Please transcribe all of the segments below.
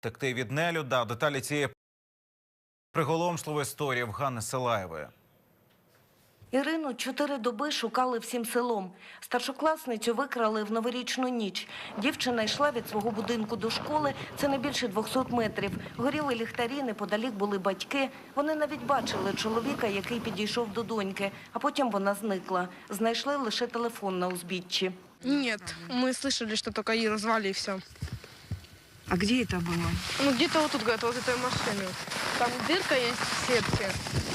Текти від нелюда. Деталі цієї приголомшливої історії в Ганни Селаєвої. Ірину чотири доби шукали всім селом. Старшокласницю викрали в новорічну ніч. Дівчина йшла від свого будинку до школи. Це не більше 200 метрів. Горіли ліхтарі, неподалік були батьки. Вони навіть бачили чоловіка, який підійшов до доньки, а потім вона зникла. Знайшли лише телефон на узбіччі. Нет, мы слышали, что только Иру звали и все. А где это было? Ну, где-то вот тут, говорят, вот этой машины. Там дырка есть в сетке.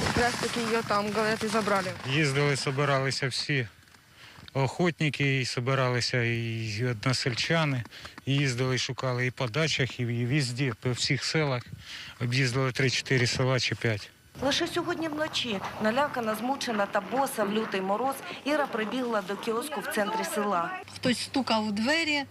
Как раз таки ее там, говорят, и забрали. Їздили, собиралися всі охотники, і собиралися і односельчани. І їздили, і шукали і по дачах, і везде, по всіх селах. Об'їздили 3-4 села чи 5. Лише сьогодні вночі, налякана, змучена та боса в лютий мороз, Іра прибігла до кіоску в центрі села. Хтось стукав у двері,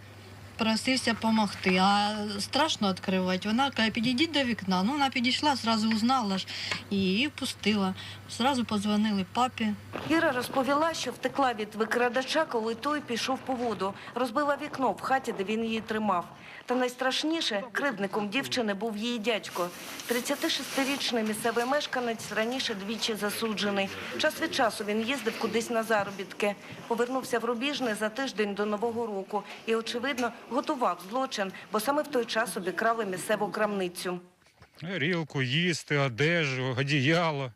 просився допомогти. А страшно відкривати. Вона каже, підійдіть до вікна. Ну, вона підійшла, зразу узнала ж і пустила. Зразу подзвонили папі. Іра розповіла, що втекла від викрадача, коли той пішов по воду. Розбила вікно в хаті, де він її тримав. Та найстрашніше, кривдником дівчини був її дядько. 36-річний місцевий мешканець раніше двічі засуджений. Час від часу він їздив кудись на заробітки. Повернувся в Рубіжне за тиждень до Нового року і, очевидно, готував злочин, бо саме в той час обікрали місцеву крамницю. Рілку, їсти, одежу, одіяло,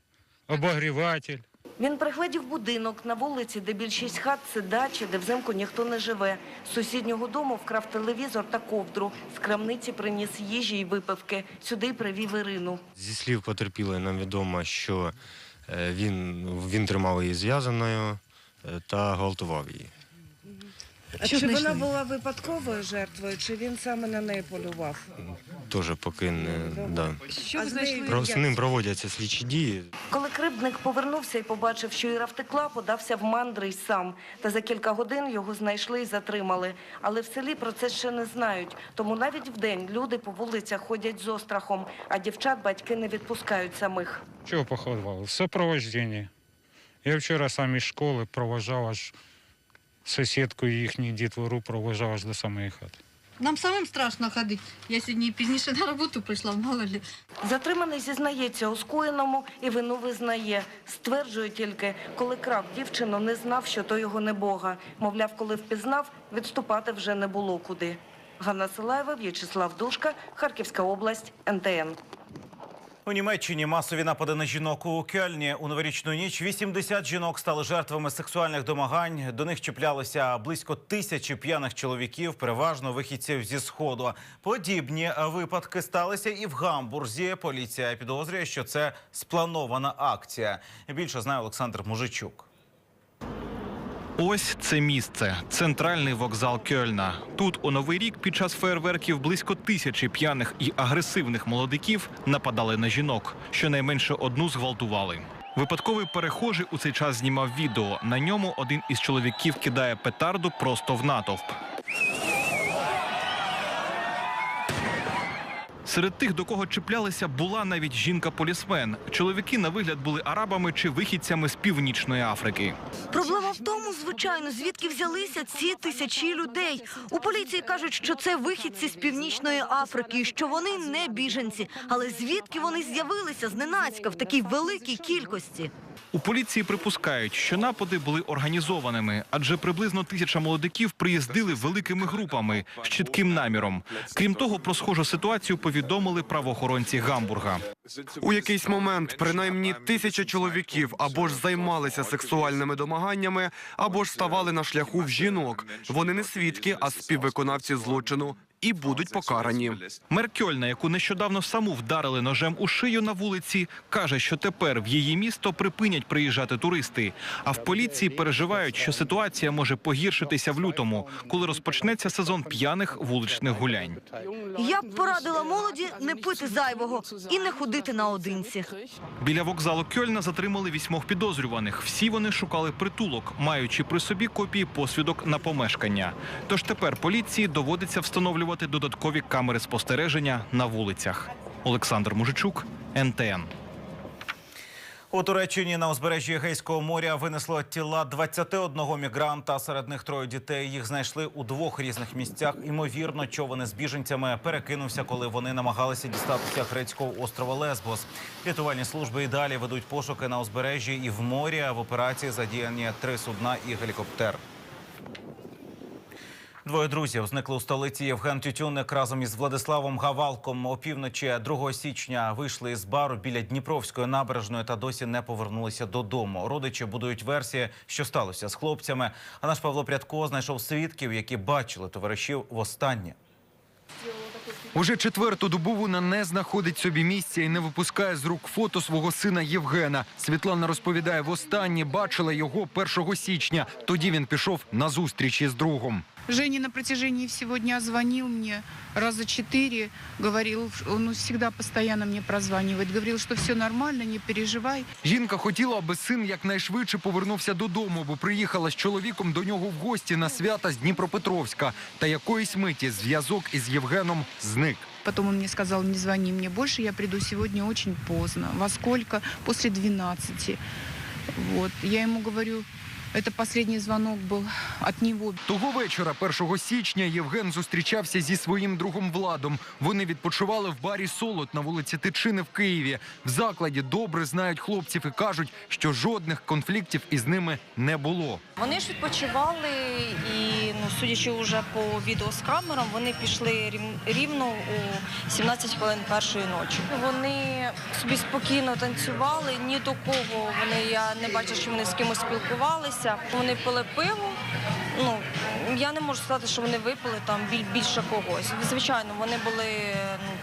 обогріватель. Він пригледів будинок на вулиці, де більшість хат це дачі, де взимку ніхто не живе. З сусіднього дому вкрав телевізор та ковдру. З крамниці приніс їжі й випивки. Сюди привів Ірину. Зі слів потерпілої нам відомо, що е, він, він тримав її зв'язаною е, та гвалтував її. А що чи вона знайшли? була випадковою жертвою, чи він саме на неї полював? Теж поки не да. Що ви знайшли? Про, з ним проводяться слідчі дії. Коли кривдник повернувся і побачив, що Іра втекла, подався в мандри й сам. Та за кілька годин його знайшли і затримали. Але в селі про це ще не знають. Тому навіть вдень люди по вулицях ходять з острахом, а дівчат батьки не відпускають самих. Чого поховали? В супроводженні. Я вчора сам із школи проважав аж сусідку і їхню дітвору проважав аж до самої хати. Нам самим страшно ходити. Я сьогодні пізніше на роботу прийшла, мало ли. Затриманий зізнається у скоєному і вину визнає. Стверджує тільки, коли крав дівчину, не знав, що то його не Бога. Мовляв, коли впізнав, відступати вже не було куди. Ганна Силаєва, В'ячеслав Душка, Харківська область, НТН. У Німеччині масові напади на жінок у Кельні у новорічну ніч. 80 жінок стали жертвами сексуальних домагань. До них чіплялися близько тисячі п'яних чоловіків, переважно вихідців зі сходу. Подібні випадки сталися і в Гамбурзі. Поліція підозрює, що це спланована акція. Більше знає Олександр Мужичук. Ось це місце центральний вокзал Кьольна. Тут у новий рік під час фейерверків близько тисячі п'яних і агресивних молодиків нападали на жінок. Щонайменше одну зґвалтували. Випадковий перехожий у цей час знімав відео. На ньому один із чоловіків кидає петарду просто в натовп. Серед тих, до кого чіплялися, була навіть жінка-полісмен. Чоловіки на вигляд були арабами чи вихідцями з північної Африки. Проблема в тому, звичайно, звідки взялися ці тисячі людей. У поліції кажуть, що це вихідці з північної Африки, що вони не біженці. Але звідки вони з'явилися зненацька в такій великій кількості? У поліції припускають, що напади були організованими, адже приблизно тисяча молодиків приїздили великими групами з чітким наміром. Крім того, про схожу ситуацію повідомили правоохоронці Гамбурга. У якийсь момент принаймні тисяча чоловіків або ж займалися сексуальними домаганнями, або ж ставали на шляху в жінок. Вони не свідки, а співвиконавці злочину і будуть покарані. Мер Кьольна, яку нещодавно саму вдарили ножем у шию на вулиці, каже, що тепер в її місто припинять приїжджати туристи. А в поліції переживають, що ситуація може погіршитися в лютому, коли розпочнеться сезон п'яних вуличних гулянь. Я б порадила молоді не пити зайвого і не ходити наодинці. Біля вокзалу Кьольна затримали вісьмох підозрюваних. Всі вони шукали притулок, маючи при собі копії посвідок на помешкання. Тож тепер поліції доводиться встановлювати додаткові камери спостереження на вулицях. Олександр Мужичук, НТН. У Туреччині на узбережжі Егейського моря винесло тіла 21 мігранта. Серед них троє дітей. Їх знайшли у двох різних місцях. Імовірно, човен з біженцями перекинувся, коли вони намагалися дістатися грецького острова Лесбос. Рятувальні служби і далі ведуть пошуки на узбережжі і в морі. В операції задіяні три судна і гелікоптер. Двоє друзів зникли у столиці. Євген Тютюник разом із Владиславом Гавалком опівночі 2 січня вийшли з бару біля Дніпровської набережної та досі не повернулися додому. Родичі будують версії, що сталося з хлопцями. А наш Павло Прядко знайшов свідків, які бачили товаришів востаннє. Уже четверту добу вона не знаходить собі місця і не випускає з рук фото свого сина Євгена. Світлана розповідає, востаннє бачила його 1 січня. Тоді він пішов на зустріч із другом. Женя на протяжении всего дня звонил мне раза четыре, говорил, он всегда постоянно мне прозванивает, говорил, что все нормально, не переживай. Жінка хотіла, аби син якнайшвидше повернувся додому, бо приїхала з чоловіком до нього в гості на свята з Дніпропетровська. Та якоїсь миті зв'язок із Євгеном зник. Потом он мне сказал, не звони мне больше, я приду сегодня очень поздно. Во сколько? После 12. Вот. Я ему говорю, это последний звонок был от него. Того вечора, 1 січня, Євген зустрічався зі своїм другом Владом. Вони відпочивали в барі Солод на вулиці Тичини в Києві. В закладі добре знають хлопців і кажуть, що жодних конфліктів із ними не було. Вони ж відпочивали, і ну, судячи вже по відео з камером, вони пішли рівно у 17 хвилин першої ночі. Вони собі спокійно танцювали, ні до кого вони я не бачила, що вони з кимось спілкувалися. Вони пили пиво. Ну я не можу сказати, що вони випили там біль- більше когось. Звичайно, вони були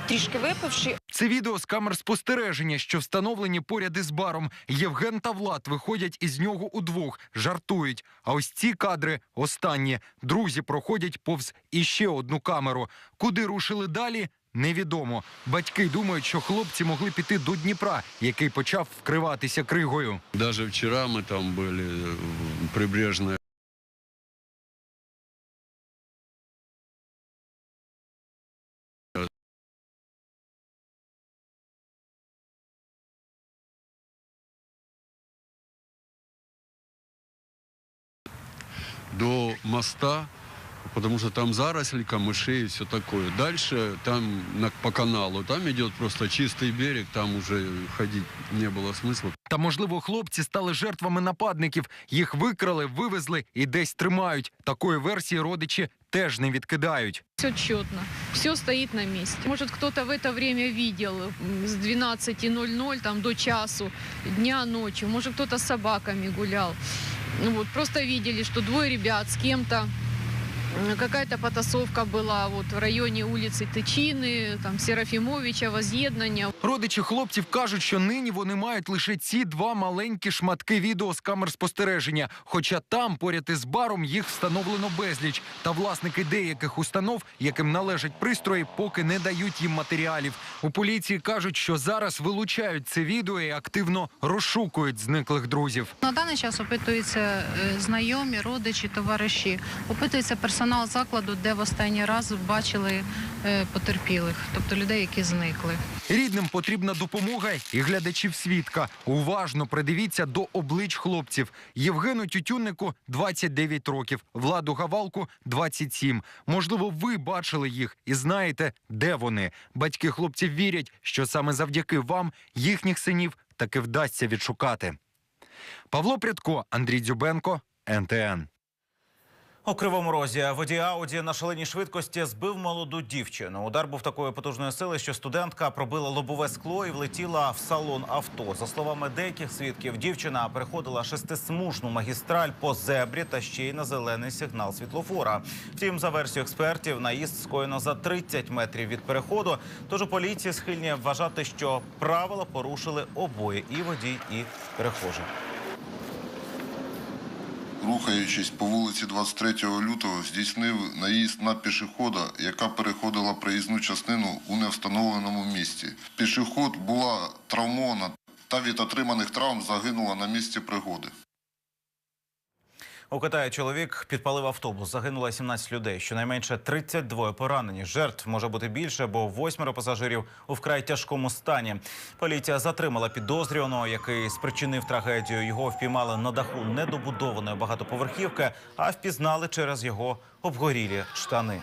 трішки випивші, Це відео з камер спостереження, що встановлені поряд із баром. Євген та Влад виходять із нього удвох, жартують. А ось ці кадри останні. Друзі проходять повз іще одну камеру. Куди рушили далі? Невідомо. Батьки думають, що хлопці могли піти до Дніпра, який почав вкриватися кригою. Даже вчера мы там были, э, прибрежная до моста, потому что там заросли, камыши и все такое. Дальше там на- по каналу, там идет просто чистый берег, там уже ходить не было смысла. Та можливо, хлопці стали жертвами нападників. Їх викрали, вивезли і десь тримають. Такої версії родичі теж не відкидають. Все четно, все стоит на месте. Может, кто-то в это время видел м, с 12.00 там, до часу, дня, ночи. Может, кто-то с собаками гулял. Ну, вот, просто видели, что двое ребят с кем-то м, Какая-то потасовка была вот в районе улицы Тичины, там Серафимовича, Воз'єднання. Родичі хлопців кажуть, що нині вони мають лише ці два маленькі шматки відео з камер спостереження. Хоча там, поряд із баром, їх встановлено безліч. Та власники деяких установ, яким належать пристрої, поки не дають їм матеріалів. У поліції кажуть, що зараз вилучають це відео і активно розшукують зниклих друзів. На даний час опитуються е, знайомі, родичі, товариші. Опитується персонал закладу, де в останній раз бачили е, потерпілих, тобто людей, які зникли. Рідним потрібна допомога і глядачів свідка. Уважно придивіться до облич хлопців. Євгену Тютюннику 29 років, Владу Гавалку 27. Можливо, ви бачили їх і знаєте, де вони. Батьки хлопців вірять, що саме завдяки вам їхніх синів таки вдасться відшукати. Павло Прядко, Андрій Дзюбенко, НТН. У кривому розі водій Ауді на шаленій швидкості збив молоду дівчину. Удар був такої потужної сили, що студентка пробила лобове скло і влетіла в салон авто. За словами деяких свідків, дівчина переходила шестисмужну магістраль по зебрі та ще й на зелений сигнал світлофора. Втім, за версією експертів, наїзд скоєно за 30 метрів від переходу. Тож у поліції схильні вважати, що правила порушили обоє і водій, і перехожий. Рухаючись по вулиці 23 лютого, здійснив наїзд на пішохода, яка переходила проїзну частину у невстановленому місці. Пішоход була травмована та від отриманих травм загинула на місці пригоди. У Китаї чоловік підпалив автобус. Загинуло 17 людей. Щонайменше 32 поранені. Жертв може бути більше, бо восьмеро пасажирів у вкрай тяжкому стані. Поліція затримала підозрюваного, який спричинив трагедію. Його впіймали на даху недобудованої багатоповерхівки, а впізнали через його обгорілі штани.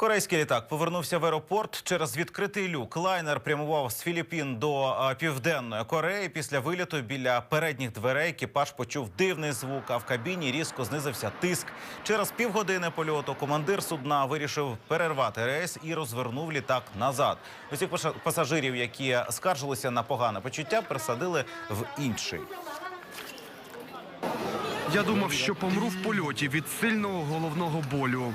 Корейський літак повернувся в аеропорт через відкритий люк. Лайнер прямував з Філіппін до південної Кореї. Після виліту біля передніх дверей екіпаж почув дивний звук, а в кабіні різко знизився тиск. Через півгодини польоту командир судна вирішив перервати рейс і розвернув літак назад. Усіх пасажирів, які скаржилися на погане почуття, пересадили в інший. Я думав, що помру в польоті від сильного головного болю.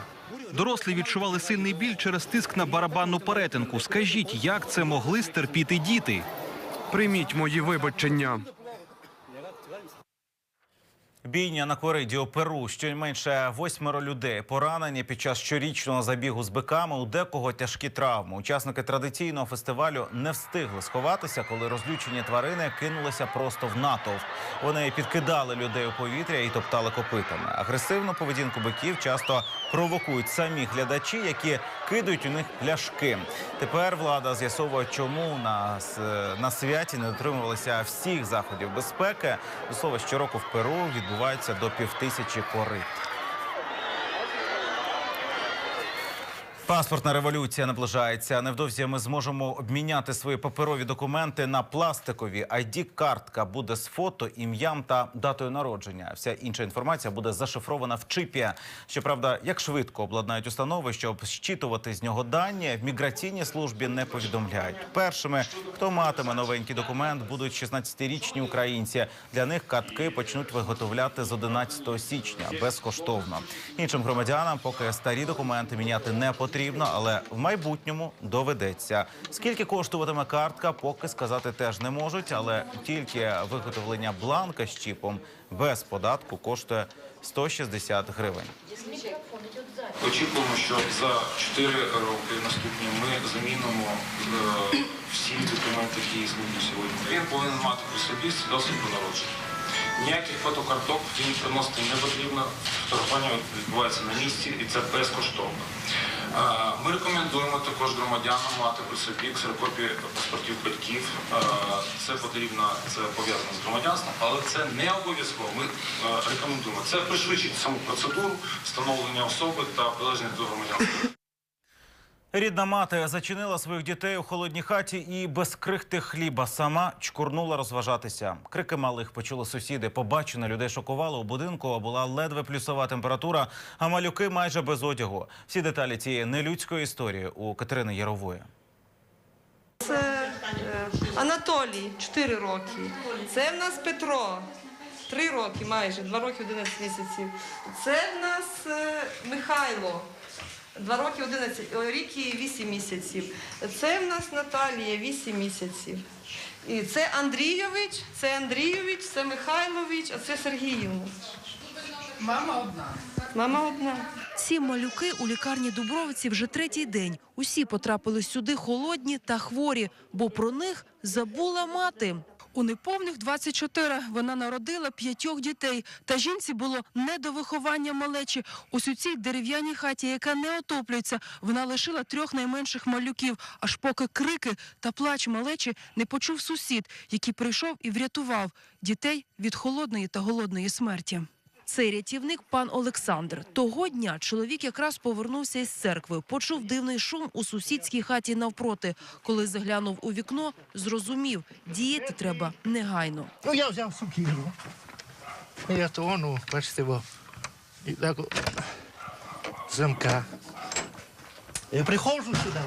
Дорослі відчували сильний біль через тиск на барабанну перетинку. Скажіть, як це могли стерпіти діти? Прийміть мої вибачення. Бійня на кориді у Перу. Щонайменше восьмеро людей поранені під час щорічного забігу з биками. У декого тяжкі травми. Учасники традиційного фестивалю не встигли сховатися, коли розлючені тварини кинулися просто в натовп. Вони підкидали людей у повітря і топтали копитами. Агресивну поведінку биків часто провокують самі глядачі, які кидають у них пляшки. Тепер влада з'ясовує, чому на, на святі не дотримувалися всіх заходів безпеки. До слова, щороку в Перу відбувається до півтисячі корит. Паспортна революція наближається. Невдовзі ми зможемо обміняти свої паперові документи на пластикові. ID-картка буде з фото, ім'ям та датою народження. Вся інша інформація буде зашифрована в чипі. Щоправда, як швидко обладнають установи, щоб щитувати з нього дані, в міграційній службі не повідомляють. Першими, хто матиме новенький документ, будуть 16-річні українці. Для них картки почнуть виготовляти з 11 січня безкоштовно. Іншим громадянам поки старі документи міняти не потрібно, але в майбутньому доведеться. Скільки коштуватиме картка, поки сказати теж не можуть, але тільки виготовлення бланка з чіпом без податку коштує 160 гривень. Очікуємо, що за 4 роки наступні ми замінимо е, всі документи, які існують сьогодні. Він повинен мати при собі свідоцтво про. Ніяких фотокарток він приносити не потрібно. Фотографування відбувається на місці і це безкоштовно. Е, Ми рекомендуємо також громадянам мати при собі ксерокопії паспортів батьків. Е, Це потрібно, це пов'язано з громадянством, але це не обов'язково. Ми е, рекомендуємо. Це пришвидшить саму процедуру встановлення особи та прилежність до громадянства. Рідна мати зачинила своїх дітей у холодній хаті і без крихти хліба сама чкурнула розважатися. Крики малих почули сусіди. Побачене людей шокувало. У будинку була ледве плюсова температура, а малюки майже без одягу. Всі деталі цієї нелюдської історії у Катерини Ярової. Це е, Анатолій, 4 роки. Це в нас Петро, 3 роки майже, 2 роки 11 місяців. Це в нас е, Михайло, 2 роки 11, о, рік і 8 місяців. Це в нас Наталія, 8 місяців. І це Андрійович, це Андрійович, це Михайлович, а це Сергіївна. Мама одна. Мама одна. Ці малюки у лікарні Дубровиці вже третій день. Усі потрапили сюди холодні та хворі, бо про них забула мати. У неповних 24 вона народила п'ятьох дітей. Та жінці було не до виховання малечі. Ось у цій дерев'яній хаті, яка не отоплюється, вона лишила трьох найменших малюків, аж поки крики та плач малечі не почув сусід, який прийшов і врятував дітей від холодної та голодної смерті. Цей рятівник пан Олександр. Того дня чоловік якраз повернувся із церкви, почув дивний шум у сусідській хаті навпроти. Коли заглянув у вікно, зрозумів, діяти треба негайно. Ну, я взяв сукіру. Я то, ну, бачите, бо, і так замка. Я приходжу сюди.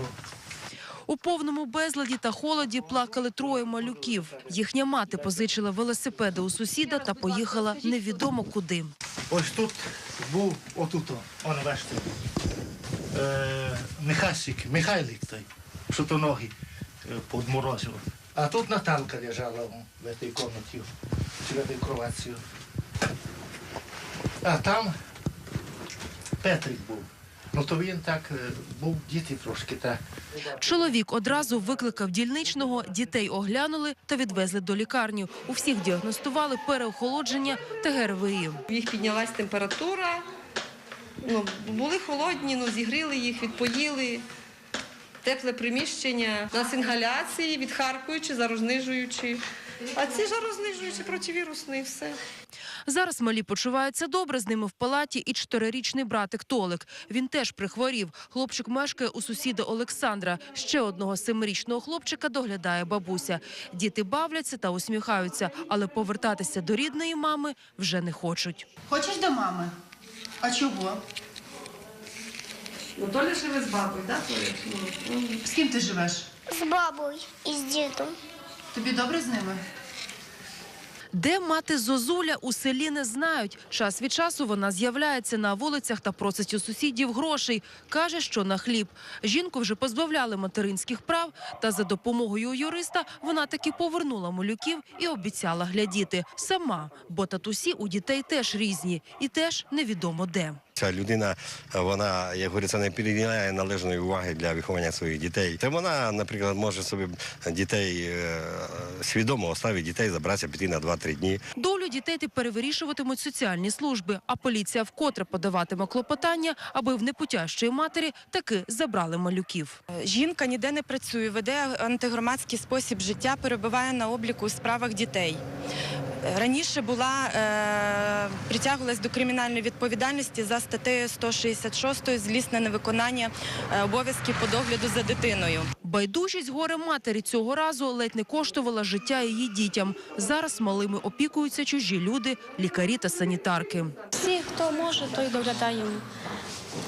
У повному безладі та холоді плакали троє малюків. Їхня мати позичила велосипеди у сусіда та поїхала невідомо куди. Ось тут був, отут, он, бачите, Михасик, Михайлик той, що то ноги е, подморозив. А тут Наталка лежала в цій кімнаті, в цій кроватці. А там Петрик був. Ну то він так е, був діти трошки так. Чоловік одразу викликав дільничного, дітей оглянули та відвезли до лікарні. У всіх діагностували переохолодження та ГРВІ. В їх піднялась температура. Ну, були холодні, ну, зігріли їх, відпоїли. Тепле приміщення. Нас інгаляції, відхаркуючі, зарознижуючі. А ці жарознижуючі противірусні, все. Зараз малі почуваються добре. З ними в палаті і чотирирічний братик Толик. Він теж прихворів. Хлопчик мешкає у сусіда Олександра. Ще одного семирічного хлопчика доглядає бабуся. Діти бавляться та усміхаються, але повертатися до рідної мами вже не хочуть. Хочеш до мами? А чого? Ну, Толя живе з бабою, так, Толя? З ким ти живеш? З бабою і з дідом. Тобі добре з ними? Де мати Зозуля у селі не знають. Час від часу вона з'являється на вулицях та просить у сусідів грошей. Каже, що на хліб. Жінку вже позбавляли материнських прав, та за допомогою юриста вона таки повернула малюків і обіцяла глядіти сама, бо татусі у дітей теж різні і теж невідомо де. Ця людина, вона, як говориться, не приділяє належної уваги для виховання своїх дітей. Та вона, наприклад, може собі дітей е, свідомо оставити дітей, забратися, піти на 2-3 дні. Долю дітей тепер вирішуватимуть соціальні служби, а поліція вкотре подаватиме клопотання, аби в непутящої матері таки забрали малюків. Жінка ніде не працює, веде антигромадський спосіб життя, перебуває на обліку у справах дітей. Раніше була е, притягувалась до кримінальної відповідальності за статтею 166 злісне невиконання е, обов'язків по догляду за дитиною. Байдужість горе матері цього разу ледь не коштувала життя її дітям. Зараз малими опікуються чужі люди, лікарі та санітарки. Всі, хто може, той доглядає.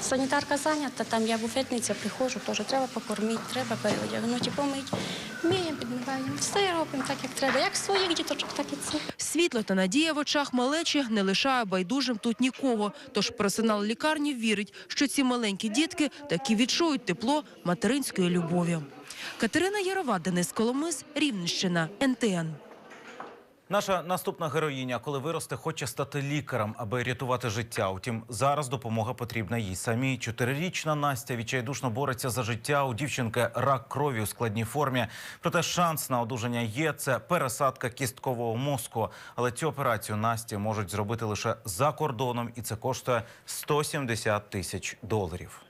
Санітарка зайнята, там я буфетниця приходжу, теж треба покормити, треба переодягнути, помити. Міємо, підмігаємо, Все робимо так, як треба. Як своїх діточок, так і це. Світло та надія в очах малечі не лишає байдужим тут нікого. Тож персонал лікарні вірить, що ці маленькі дітки таки відчують тепло материнської любові. Катерина Ярова, Денис Коломис, Рівненщина, НТН. Наша наступна героїня, коли виросте, хоче стати лікарем, аби рятувати життя. Утім, зараз допомога потрібна їй самій. Чотирирічна Настя відчайдушно бореться за життя. У дівчинки рак крові у складній формі. Проте шанс на одужання є. Це пересадка кісткового мозку. Але цю операцію Насті можуть зробити лише за кордоном, і це коштує 170 тисяч доларів.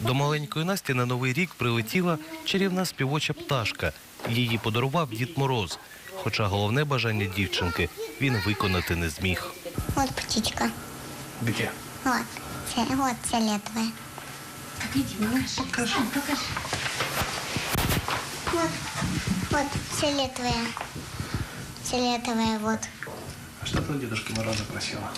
До маленької Насті на новий рік прилетіла чарівна співоча пташка. Її подарував Дід Мороз. Хоча головне бажання дівчинки він виконати не зміг. От птичка. Де? От. Це, от це летове. Покажи, покажи. От. От це летове. Це летове, вот. А що там у Дедушки Мороза просила?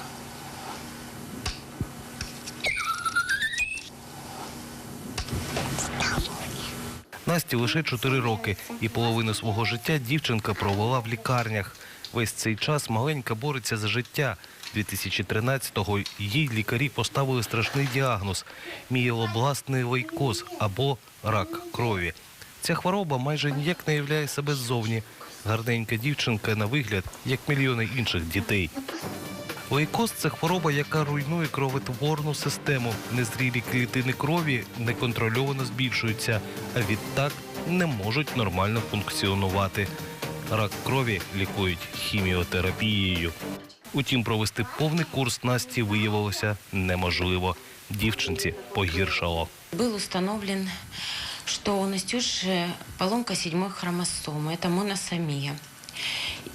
Насті лише 4 роки, і половину свого життя дівчинка провела в лікарнях. Весь цей час маленька бореться за життя. 2013-го їй лікарі поставили страшний діагноз – мієлобластний лейкоз або рак крові. Ця хвороба майже ніяк не являє себе ззовні. Гарненька дівчинка на вигляд, як мільйони інших дітей. Лейкоз – це хвороба, яка руйнує кровотворну систему. Незрілі клітини крові неконтрольовано збільшуються, а відтак не можуть нормально функціонувати. Рак крові лікують хіміотерапією. Утім, провести повний курс Насті виявилося неможливо. Дівчинці погіршало. Был установлен, что у Настюши поломка седьмой хромосомы, это моносомия.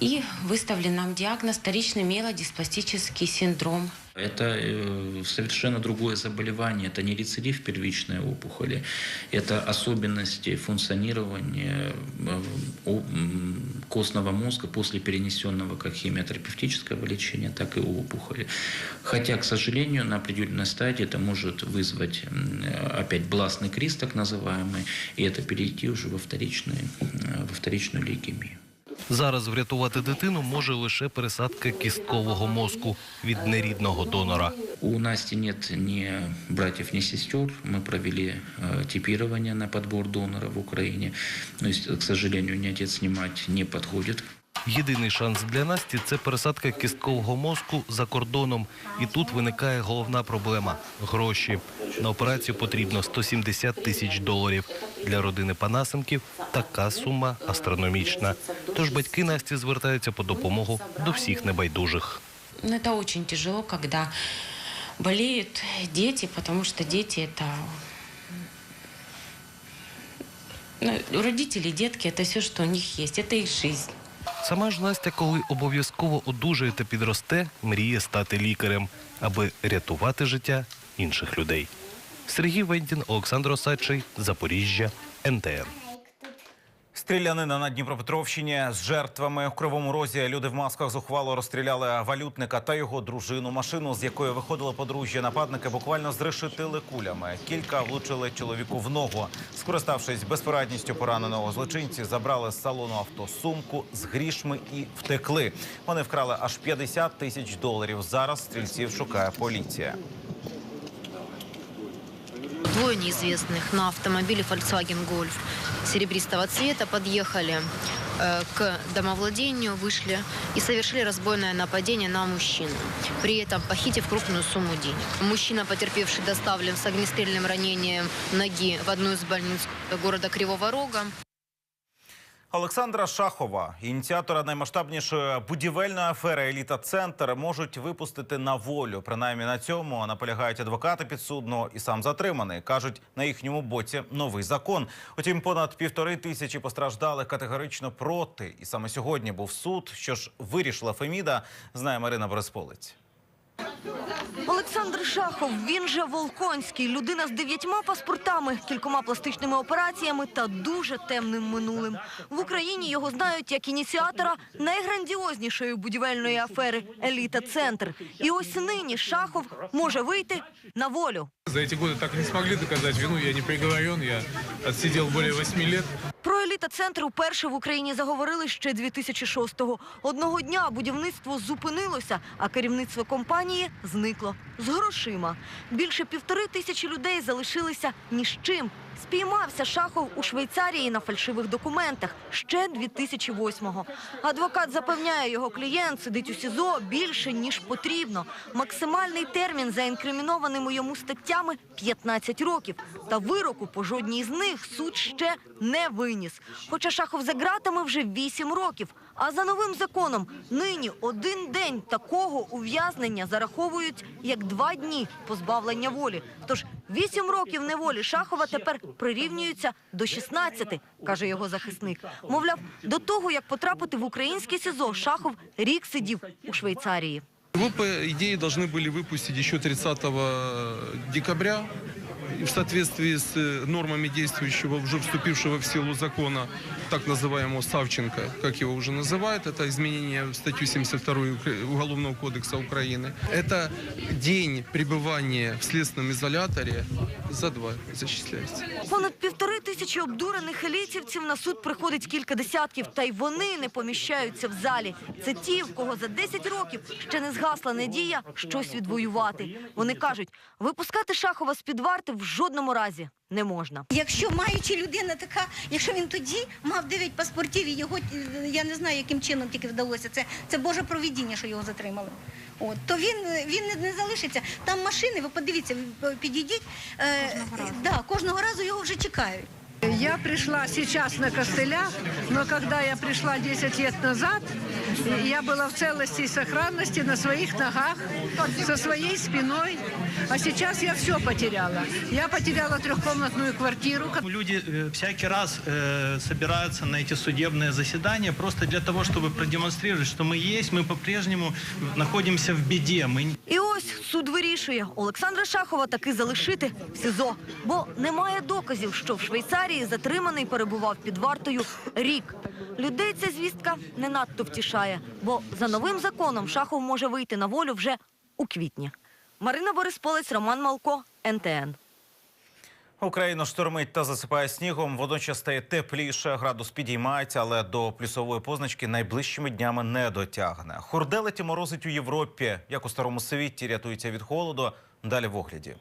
И выставлен нам диагноз вторичный миелодиспластический синдром. Это э, совершенно другое заболевание. Это не рецидив первичной опухоли. Это особенности функционирования э, костного мозга после перенесенного как химиотерапевтического лечения, так и опухоли. Хотя, к сожалению, на определенной стадии это может вызвать э, опять бластный криз, так называемый, и это перейти уже во вторичную, во вторичную лейкемию. Зараз врятувати дитину може лише пересадка кісткового мозку від нерідного донора. У Насті нет ні братів, ні сестер. Ми провели типірування на підбор донора в Україні. Ну, к сожалению, ні отець знімати не подходит. Єдиний шанс для Насті це пересадка кісткового мозку за кордоном. І тут виникає головна проблема гроші. На операцію потрібно 170 тисяч доларів. Для родини Панасенків така сума астрономічна. Тож батьки Насті звертаються по допомогу до всіх небайдужих. Ну, это очень тяжело, когда болеют дети, потому что дети это... Ну, родители, детки, это все, что у них есть, это их жизнь. Сама ж Настя, коли обов'язково одужає та підросте, мріє стати лікарем, аби рятувати життя інших людей. Сергій Вендін, Олександр Осадчий, Запоріжжя, НТН. Стрілянина на Дніпропетровщині з жертвами у кривому розі. Люди в масках зухвало розстріляли валютника та його дружину. Машину, з якої виходило подружжя, нападники буквально зрешетили кулями. Кілька влучили чоловіку в ногу. Скориставшись безпорадністю пораненого злочинці, забрали з салону авто сумку з грішми і втекли. Вони вкрали аж 50 тисяч доларів. Зараз стрільців шукає поліція. Двое неизвестных на автомобиле Volkswagen Golf серебристого цвета подъехали э, к домовладению, вышли и совершили разбойное нападение на мужчину, при этом похитив крупную сумму денег. Мужчина, потерпевший, доставлен с огнестрельным ранением ноги в одну из больниц города Кривого Рога. Олександра Шахова, ініціатора наймасштабнішої будівельної афери Еліта Центр, можуть випустити на волю. Принаймні на цьому наполягають адвокати підсудного і сам затриманий. кажуть, на їхньому боці новий закон. Утім, понад півтори тисячі постраждалих категорично проти. І саме сьогодні був суд. Що ж вирішила Феміда, знає Марина Борисполець. Олександр Шахов, він же Волконський, людина з дев'ятьма паспортами, кількома пластичними операціями та дуже темним минулим. В Україні його знають як ініціатора найграндіознішої будівельної афери Еліта Центр. І ось нині Шахов може вийти на волю. За эти годы так не смогли доказать вину, я не приговорен, я отсидел более 8 лет. Про еліта центр вперше в Україні заговорили ще 2006-го. Одного дня будівництво зупинилося, а керівництво компанії зникло з грошима. Більше півтори тисячі людей залишилися ні з чим. Спіймався Шахов у Швейцарії на фальшивих документах ще 2008-го. Адвокат запевняє, його клієнт сидить у СІЗО більше ніж потрібно. Максимальний термін за інкримінованими йому статтями 15 років. Та вироку по жодній з них суд ще не виніс. Хоча Шахов за ґратами вже 8 років. А за новим законом нині один день такого ув'язнення зараховують як два дні позбавлення волі. Тож 8 років неволі Шахова тепер прирівнюються до 16, каже його захисник. Мовляв, до того як потрапити в українське СІЗО, Шахов рік сидів у Швейцарії. Его, по идее, должны были выпустить еще 30 декабря в соответствии с э, нормами действующего, уже вступившего в силу закона, так называемого Савченко, как его уже называют, это изменение в статью 72 Укра- Уголовного кодекса Украины. Это день пребывания в следственном изоляторе за два зачисляется. Понад півтори тисячі обдурених елітівців на суд приходить кілька десятків, та й вони не поміщаються в залі. Це ті, в кого за 10 років ще не згасла надія щось відвоювати. Вони кажуть, випускати Шахова з-під варти в жодному разі не можна. Якщо маючи людина така, якщо він тоді мав 9 паспортів і його я не знаю, яким чином тільки вдалося. Це, це Боже провідіння, що його затримали. От то він, він не, не залишиться. Там машини, ви подивіться, підійдіть. Е, кожного разу. Да, кожного разу його вже чекають. Я пришла сейчас на костылях, но когда я пришла 10 лет назад, я была в целости и сохранности на своих ногах, со своей спиной. А сейчас я все потеряла. Я потеряла трехкомнатную квартиру. Люди э, всякий раз э, собираются на эти судебные заседания просто для того, чтобы продемонстрировать, что мы есть, мы по-прежнему находимся в беде. Мы І ось суд вирішує Олександра Шахова таки залишити в СІЗО, бо немає доказів, що в Швейцарії затриманий перебував під вартою рік. Людей ця звістка не надто втішає, бо за новим законом Шахов може вийти на волю вже у квітні. Марина Борисполець, Роман Малко, НТН. Україну штормить та засипає снігом. Водночас стає тепліше. Градус підіймається, але до плюсової позначки найближчими днями не дотягне. Хурделеті морозить у Європі, як у старому світі рятується від холоду. Далі в огляді.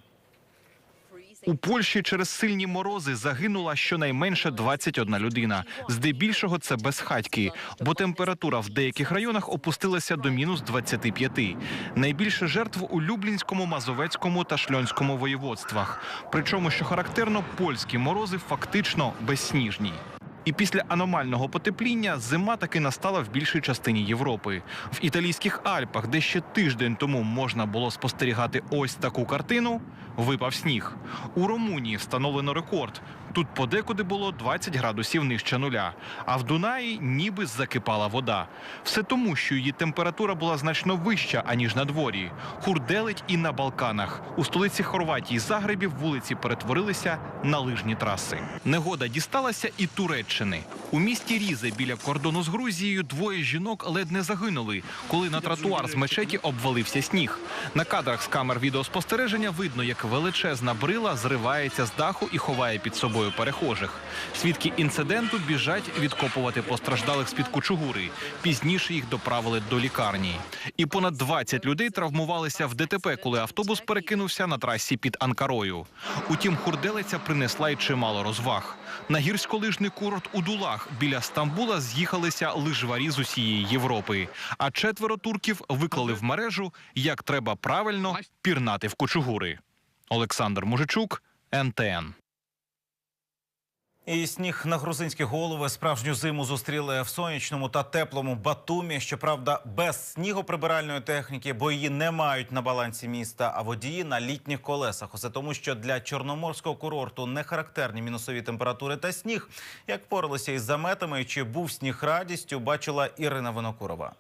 У Польщі через сильні морози загинула щонайменше 21 людина. Здебільшого це безхатьки, бо температура в деяких районах опустилася до мінус 25. Найбільше жертв у Люблінському, Мазовецькому та Шльонському воєводствах. Причому, що характерно, польські морози фактично безсніжні. І після аномального потепління зима таки настала в більшій частині Європи. В італійських Альпах, де ще тиждень тому можна було спостерігати ось таку картину, випав сніг. У Румунії встановлено рекорд. Тут подекуди було 20 градусів нижче нуля, а в Дунаї ніби закипала вода. Все тому, що її температура була значно вища, аніж на дворі. Хурделить і на Балканах. У столиці Хорватії Загребі вулиці перетворилися на лижні траси. Негода дісталася і Туреччини. У місті Різе біля кордону з Грузією двоє жінок ледь не загинули, коли на тротуар з мечеті обвалився сніг. На кадрах з камер відеоспостереження видно, як величезна брила зривається з даху і ховає під собою перехожих. Свідки інциденту біжать відкопувати постраждалих з під кучугури. Пізніше їх доправили до лікарні. І понад 20 людей травмувалися в ДТП, коли автобус перекинувся на трасі під Анкарою. Утім, хурделиця принесла й чимало розваг. На гірськолижний курорт у Дулах біля Стамбула з'їхалися лижварі з усієї Європи. А четверо турків виклали в мережу, як треба правильно пірнати в кучугури. Олександр Мужичук, НТН. І сніг на грузинські голови справжню зиму зустріли в сонячному та теплому Батумі. Щоправда, без снігоприбиральної техніки, бо її не мають на балансі міста, а водії на літніх колесах. Усе тому, що для чорноморського курорту не характерні мінусові температури та сніг. Як поралися із заметами, чи був сніг радістю, бачила Ірина Винокурова.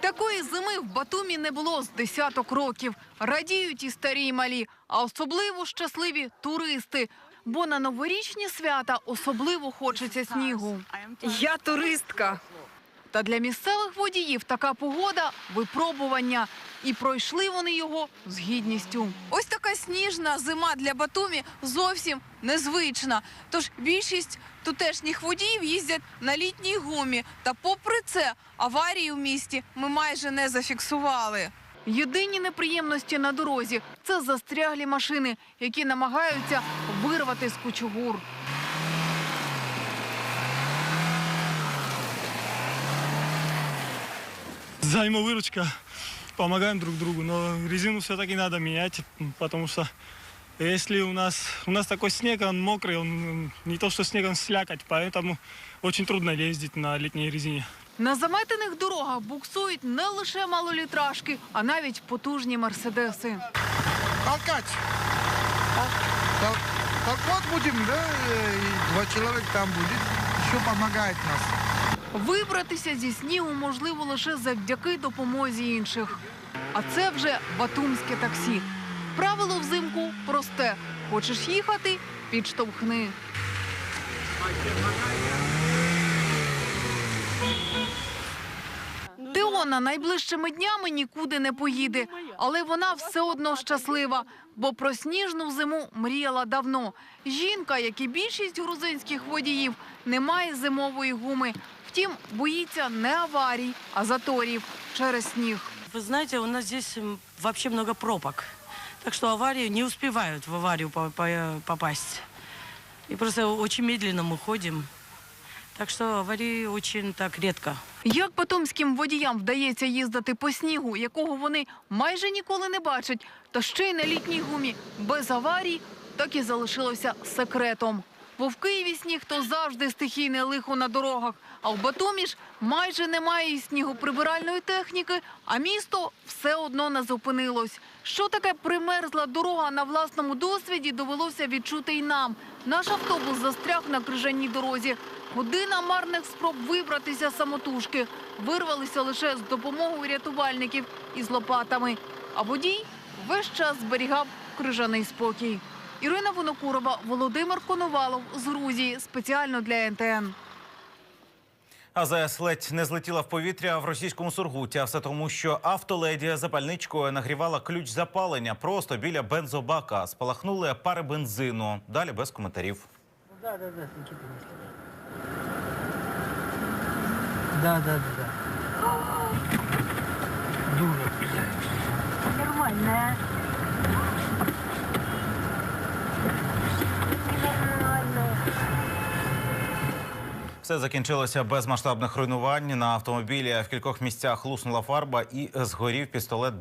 Такої зими в Батумі не було з десяток років. Радіють і старі, і малі, а особливо щасливі туристи. Бо на новорічні свята особливо хочеться снігу. Я туристка. Та для місцевих водіїв така погода випробування. І пройшли вони його з гідністю. Ось така сніжна зима для Батумі зовсім незвична. Тож більшість тутешніх водіїв їздять на літній гумі. Та попри це аварії в місті ми майже не зафіксували. Єдині неприємності на дорозі це застряглі машини, які намагаються вирвати з кучугур. Взаимовыручка. Помогаем друг другу. Но резину все-таки надо менять, потому что если у нас, у нас такой снег, он мокрый, он не то что снег, он слякоть, поэтому очень трудно ездить на летней резине. На заметених дорогах буксують не лише малолітражки, а навіть потужні мерседеси. Толкать. Так, так вот будем, да, и два человека там будет, еще помогает нас. Вибратися зі снігу можливо лише завдяки допомозі інших. А це вже батумське таксі. Правило взимку просте: хочеш їхати підштовхни. Теона найближчими днями нікуди не поїде, але вона все одно щаслива, бо про сніжну зиму мріяла давно. Жінка, як і більшість грузинських водіїв, не має зимової гуми. Втім, боїться не аварій, а заторів через сніг. Вы знаете, у нас здесь вообще много пробок. Так что аварии не успевают в по- попасть. И просто очень медленно мы ходим. Так что аварии очень так редко. Як батумським водіям вдається їздити по снігу, якого вони майже ніколи не бачать, та ще й на літній гумі без аварій, так і залишилося секретом. Бо в Києві сніг то завжди стихійне лихо на дорогах, а в Батумі ж майже немає і снігоприбиральної техніки, а місто все одно не зупинилось. Що таке примерзла дорога на власному досвіді довелося відчути й нам. Наш автобус застряг на крижаній дорозі. Година марних спроб вибратися самотужки. Вирвалися лише з допомогою рятувальників із лопатами. А водій весь час зберігав крижаний спокій. Ірина Вонокурова, Володимир Коновалов з Грузії спеціально для НТН. АЗС ледь не злетіла в повітря в російському Сургуті, а все тому, що автоледі запальничкою нагрівала ключ запалення просто біля бензобака. Спалахнули пари бензину. Далі без коментарів. Да, да, да, Да, да, да, блядь. Нормально. Все закінчилося без масштабних руйнувань. На автомобілі в кількох місцях луснула фарба і згорів пістолет